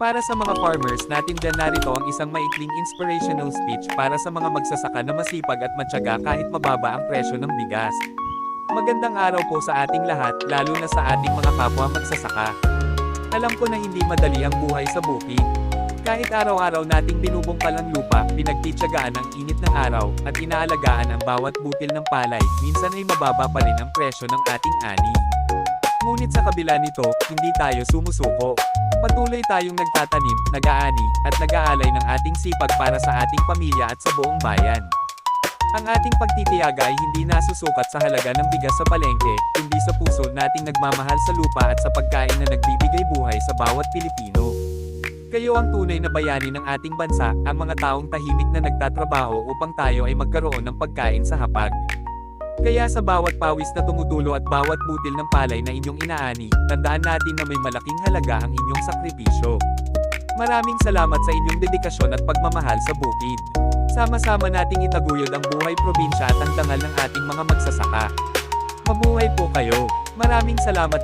Para sa mga farmers natin din narito ang isang maikling inspirational speech para sa mga magsasaka na masipag at matyaga kahit mababa ang presyo ng bigas. Magandang araw po sa ating lahat, lalo na sa ating mga kapwa magsasaka. Alam ko na hindi madali ang buhay sa bukid. Kahit araw-araw nating binubungkal ang lupa, pinagtityagaan ang init ng araw, at inaalagaan ang bawat butil ng palay, minsan ay mababa pa rin ang presyo ng ating ani. Ngunit sa kabila nito, hindi tayo sumusuko. Patuloy tayong nagtatanim, nag-aani, at nag-aalay ng ating sipag para sa ating pamilya at sa buong bayan. Ang ating pagtitiyaga ay hindi nasusukat sa halaga ng bigas sa palengke, kundi sa puso nating nagmamahal sa lupa at sa pagkain na nagbibigay buhay sa bawat Pilipino. Kayo ang tunay na bayani ng ating bansa, ang mga taong tahimik na nagtatrabaho upang tayo ay magkaroon ng pagkain sa hapag. Kaya sa bawat pawis na tumutulo at bawat butil ng palay na inyong inaani, tandaan natin na may malaking halaga ang inyong sakripisyo. Maraming salamat sa inyong dedikasyon at pagmamahal sa bukid. Sama-sama nating itaguyod ang buhay probinsya at ang dangal ng ating mga magsasaka. Mabuhay po kayo. Maraming salamat